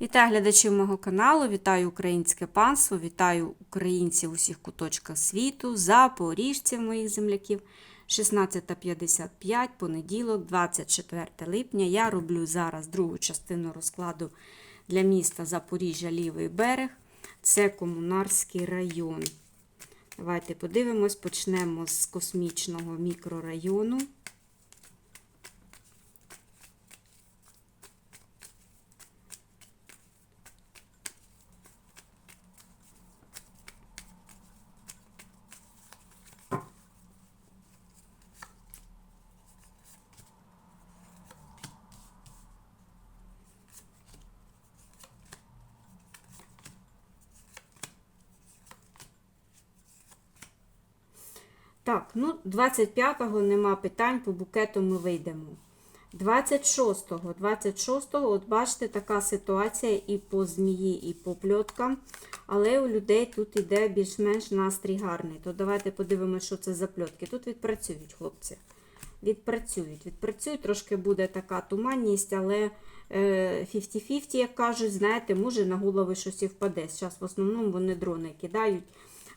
Вітаю глядачів мого каналу, вітаю українське панство, вітаю українців у всіх куточках світу, запоріжців моїх земляків. 16.55, понеділок, 24 липня. Я роблю зараз другу частину розкладу для міста Запоріжжя Лівий берег. Це Комунарський район. Давайте подивимось, почнемо з космічного мікрорайону. Так, ну 25-го нема питань, по букету ми вийдемо. 26-го, 26-го, от бачите, така ситуація і по змії, і по пльоткам. Але у людей тут іде більш-менш настрій гарний. То давайте подивимося, що це за пльотки. Тут відпрацюють хлопці. Відпрацюють. Відпрацюють, трошки буде така туманність, але 50-50, як кажуть, знаєте, може на голови щось і впаде. Зараз в основному вони дрони кидають.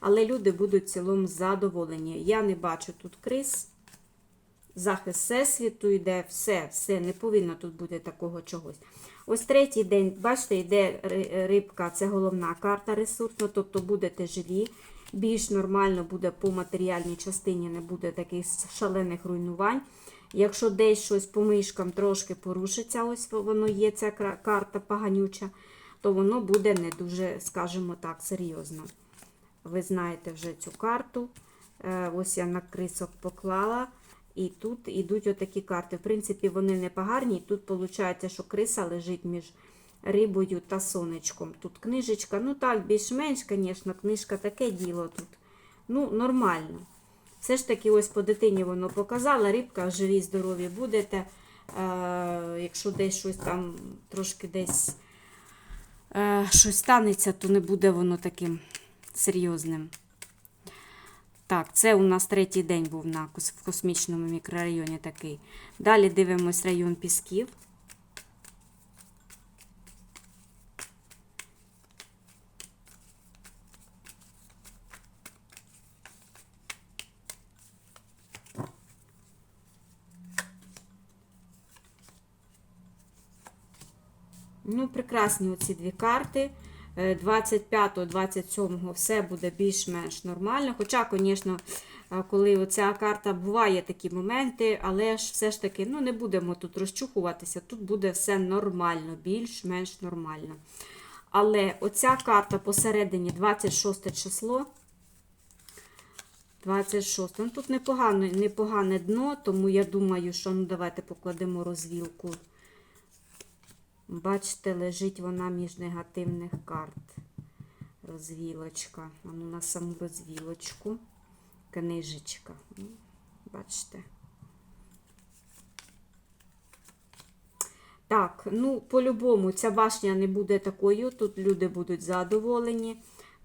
Але люди будуть в цілому задоволені. Я не бачу тут криз. Захист всесвіту йде, все, все, не повинно тут бути такого чогось. Ось третій день, бачите, йде рибка, це головна карта ресурсна, тобто будете живі. Більш нормально буде по матеріальній частині, не буде таких шалених руйнувань. Якщо десь щось по мишкам трошки порушиться, ось воно є, ця карта поганюча, то воно буде не дуже, скажімо так, серйозно. Ви знаєте вже цю карту. Ось я на крисок поклала. І тут йдуть отакі карти. В принципі, вони не погарні. Тут виходить, що криса лежить між рибою та сонечком. Тут книжечка, ну так, більш-менш, звісно, книжка таке діло тут. Ну, нормально. Все ж таки, ось по дитині воно показала. Рибка живі, здорові будете. Е, Якщо десь щось там трошки десь е, щось станеться, то не буде воно таким серйозним. Так, це у нас третій день був на в космічному мікрорайоні такий. Далі дивимось район Пісків. Ну, прекрасні оці дві карти. 25-27 все буде більш-менш нормально. Хоча, звісно, коли оця карта буває такі моменти, але ж все ж таки ну, не будемо тут розчухуватися, тут буде все нормально, більш-менш нормально. Але оця карта посередині 26 число. 26. Ну, Тут непогане, непогане дно, тому я думаю, що ну, давайте покладемо розвілку. Бачите, лежить вона між негативних карт. Розвілочка. Воно на саму розвілочку. Книжечка. Бачите? Так, ну, по-любому, ця башня не буде такою. Тут люди будуть задоволені.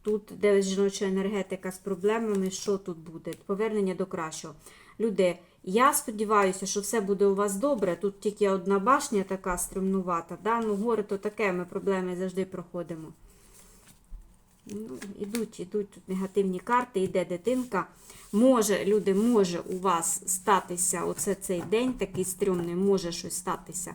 Тут, де жіноча енергетика з проблемами, що тут буде? Повернення до кращого. Люди, я сподіваюся, що все буде у вас добре. Тут тільки одна башня така стримнувата. Да? Ну, горе то таке, ми проблеми завжди проходимо. Ну, Ідуть, ідуть тут негативні карти, йде дитинка. Може, люди, може у вас статися оце цей день, такий стрьомний, може щось статися.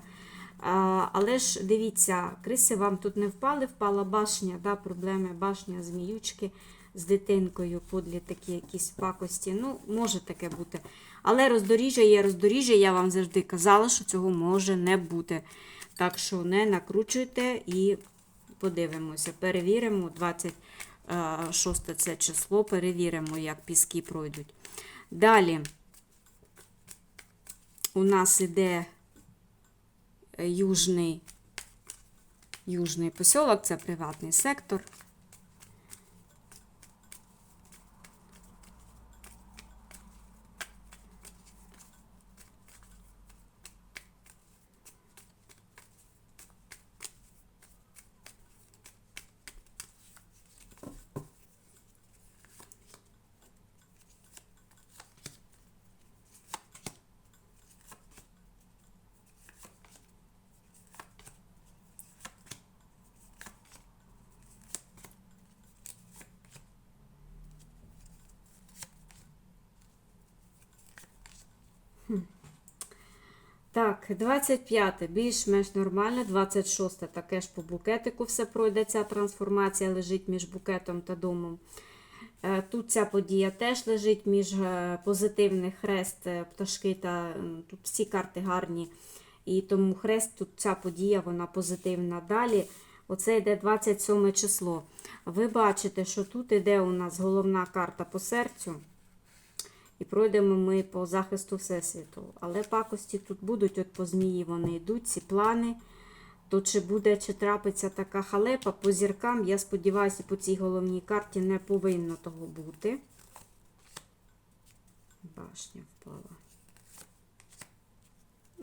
А, але ж дивіться, криси вам тут не впали, впала башня, да, проблеми, башня, зміючки з дитинкою, подлі такі якісь пакості. Ну, може таке бути. Але роздоріжжя є роздоріжжя, я вам завжди казала, що цього може не бути. Так що не накручуйте і подивимося. Перевіримо 26 це число, перевіримо, як піски пройдуть. Далі у нас іде южний, южний посілок, це приватний сектор. Так, 25 більш-менш нормально, 26 таке ж по букетику все пройде. Ця трансформація лежить між букетом та домом. Е, Тут ця подія теж лежить між е, позитивний хрест, е, пташки та тут всі карти гарні. І тому хрест, тут ця подія, вона позитивна. Далі, оце йде 27 число. Ви бачите, що тут йде у нас головна карта по серцю. І пройдемо ми по захисту Всесвіту. Але пакості тут будуть, от по змії вони йдуть, ці плани. То чи буде, чи трапиться така халепа по зіркам, я сподіваюся, по цій головній карті не повинно того бути. Башня впала.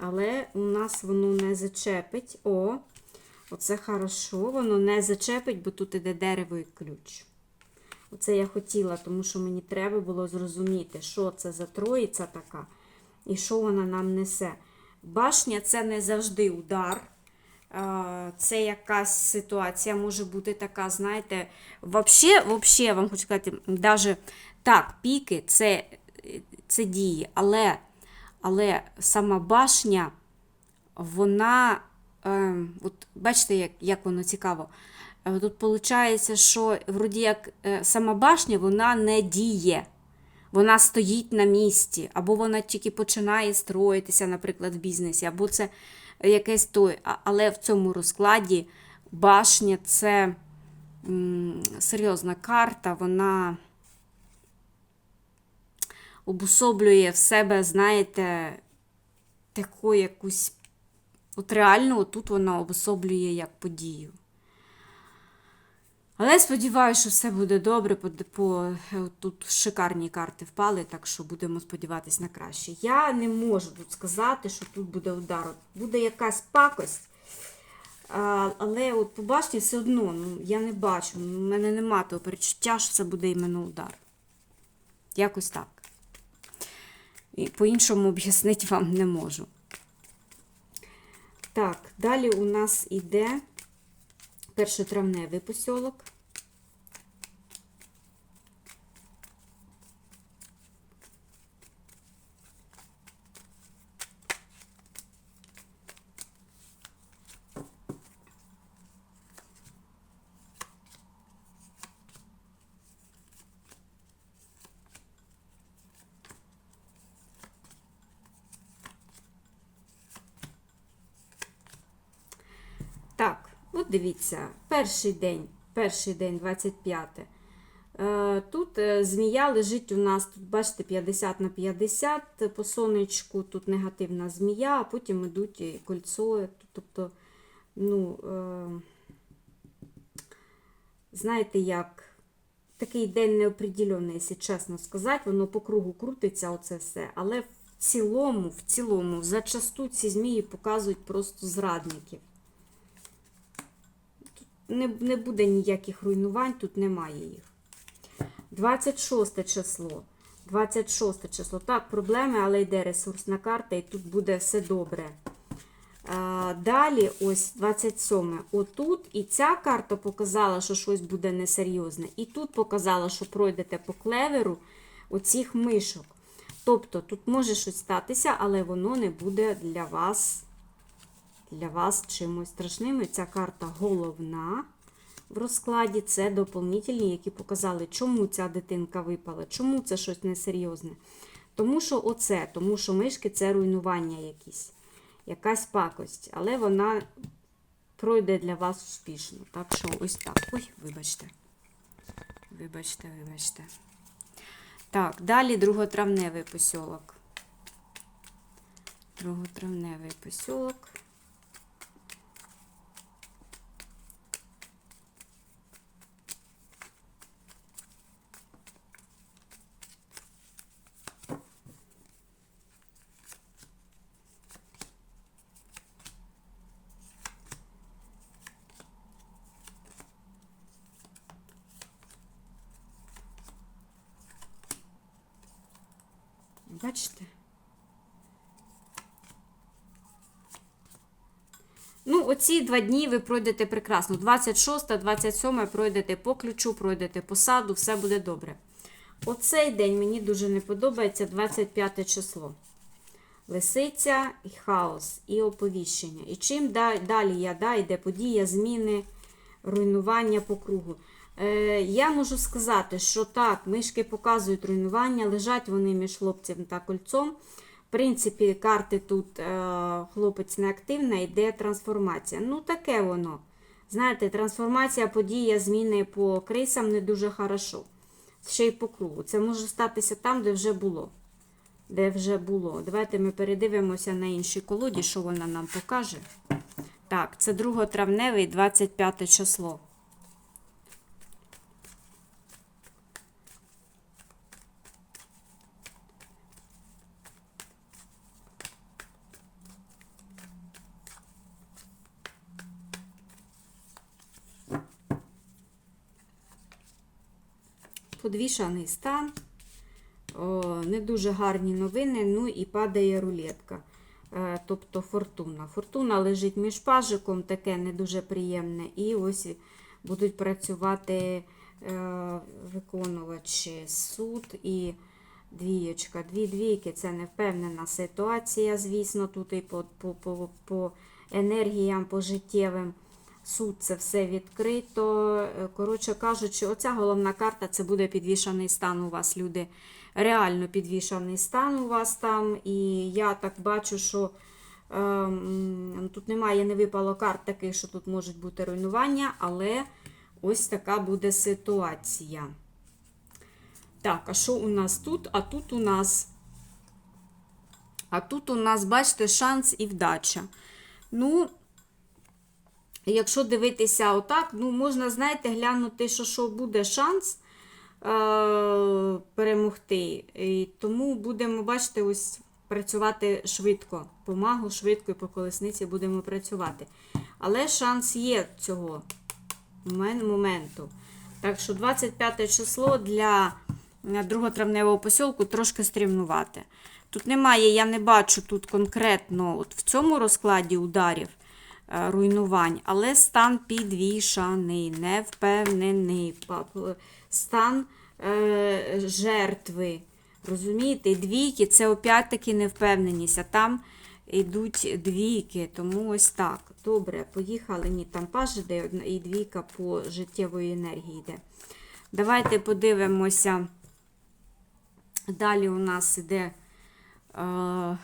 Але у нас воно не зачепить. О, оце хорошо, воно не зачепить, бо тут іде дерево і ключ. Оце я хотіла, тому що мені треба було зрозуміти, що це за троїця така і що вона нам несе. Башня це не завжди удар. Це якась ситуація може бути така, знаєте, вообще, вообще, я вам хочу сказати, даже так, піки це, це дії, але, але сама башня, вона, е, от бачите, як, як воно цікаво. Е, Тут виходить, що вроді як е, сама башня вона не діє. Вона стоїть на місці, або вона тільки починає строїтися, наприклад, в бізнесі, або це якесь той. Але в цьому розкладі башня це м, серйозна карта, вона обособлює в себе, знаєте, таку якусь. От реально, тут вона обособлює як подію. Але сподіваюся, що все буде добре. По, по, е, тут шикарні карти впали, так що будемо сподіватися на краще. Я не можу тут сказати, що тут буде удар. Буде якась пакость. А, але от по башні все одно ну, я не бачу. У мене нема того перечуття, що це буде іменно удар. Якось так. І по-іншому об'яснити вам не можу. Так, далі у нас іде першотравневий посілок. Так, от дивіться, перший день, перший день, 25. Е, Тут е, змія лежить у нас, тут, бачите, 50 на 50, по сонечку тут негативна змія, а потім йдуть і кольцо. Тобто, ну, е, знаєте, як такий день неопределений, якщо чесно сказати, воно по кругу крутиться, оце все. Але в цілому, в цілому, зачасту ці змії показують просто зрадників не, не буде ніяких руйнувань, тут немає їх. 26 число. 26 число. Так, проблеми, але йде ресурсна карта, і тут буде все добре. А, далі, ось 27. Отут і ця карта показала, що щось буде несерйозне. І тут показала, що пройдете по клеверу оцих мишок. Тобто тут може щось статися, але воно не буде для вас для вас чимось страшним. І ця карта головна в розкладі. Це доповнительні, які показали, чому ця дитинка випала, чому це щось несерйозне. Тому що оце, тому що мишки це руйнування якісь, якась пакость. Але вона пройде для вас успішно. Так що ось так. Ой, вибачте. Вибачте, вибачте. Так, далі друготравневий посілок. Друготравневий посілок. Бачите? Ну, оці два дні ви пройдете прекрасно. 26, 27 пройдете по ключу, пройдете по саду, все буде добре. Оцей день мені дуже не подобається 25 число. Лисиця, і хаос, і оповіщення. І чим далі я да, йде подія, зміни, руйнування по кругу. Е, я можу сказати, що так, мишки показують руйнування, лежать вони між хлопцем та кольцом. В принципі, карти тут е, хлопець не активна, йде трансформація. Ну, таке воно. Знаєте, трансформація, подія, зміни по крисам не дуже хорошо. Ще й по кругу. Це може статися там, де вже було. Де вже було. Давайте ми передивимося на іншій колоді, що вона нам покаже. Так, це 2 травневий, 25 число. Подвішаний стан. Не дуже гарні новини, ну і падає рулетка. Е, тобто фортуна. Фортуна лежить між пажиком, таке не дуже приємне. І ось будуть працювати е, виконувачі суд і двієчка. Дві двійки це невпевнена ситуація, звісно, тут і по, по, по, по енергіям, по життєвим. Суд це все відкрито. Е, Коротше кажучи, оця головна карта це буде підвішаний стан у вас, люди. Реально підвішаний стан у вас там. І я так бачу, що ем, тут немає, не випало карт таких, що тут можуть бути руйнування, але ось така буде ситуація. Так, а що у нас тут? А тут у нас. А тут у нас, бачите, шанс і вдача. Ну, Якщо дивитися отак, ну, можна, знаєте, глянути, що, що буде шанс е- перемогти. І тому будемо, бачите, ось працювати швидко. По магу, швидко і по колесниці будемо працювати. Але шанс є цього моменту. Так що 25 число для е, друготравневого посілку трошки стрімнувати. Тут немає, я не бачу тут конкретно от в цьому розкладі ударів руйнувань, але стан підвішаний, невпевнений, стан е, жертви. Розумієте, двійки це опять-таки невпевненість, а там йдуть двійки, тому ось так. Добре, поїхали. Ні, там паж іде і двійка по життєвої енергії йде. Давайте подивимося. Далі у нас іде е,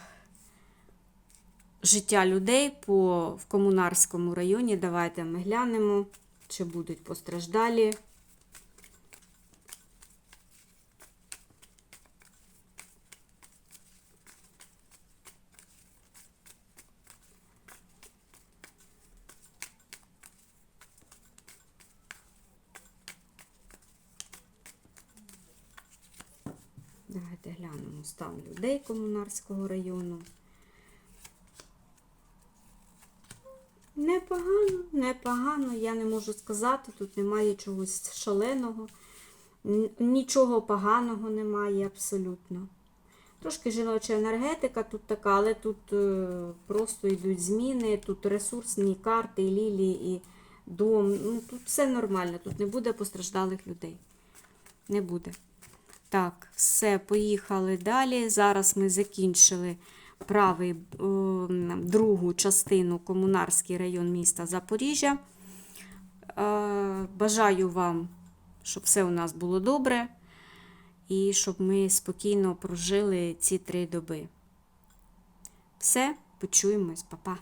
життя людей по, в комунарському районі. Давайте ми глянемо, чи будуть постраждалі. Давайте глянемо стан людей комунарського району. Непогано, непогано, я не можу сказати, тут немає чогось шаленого, нічого поганого немає абсолютно. Трошки жіноча енергетика тут така, але тут е, просто йдуть зміни, тут ресурсні карти, і лілії, і дом. Ну, тут все нормально, тут не буде постраждалих людей. Не буде. Так, все, поїхали далі. Зараз ми закінчили правий, е, другу частину Комунарський район міста Запоріжжя. Е, Бажаю вам, щоб все у нас було добре і щоб ми спокійно прожили ці три доби. Все, почуємось, па-па.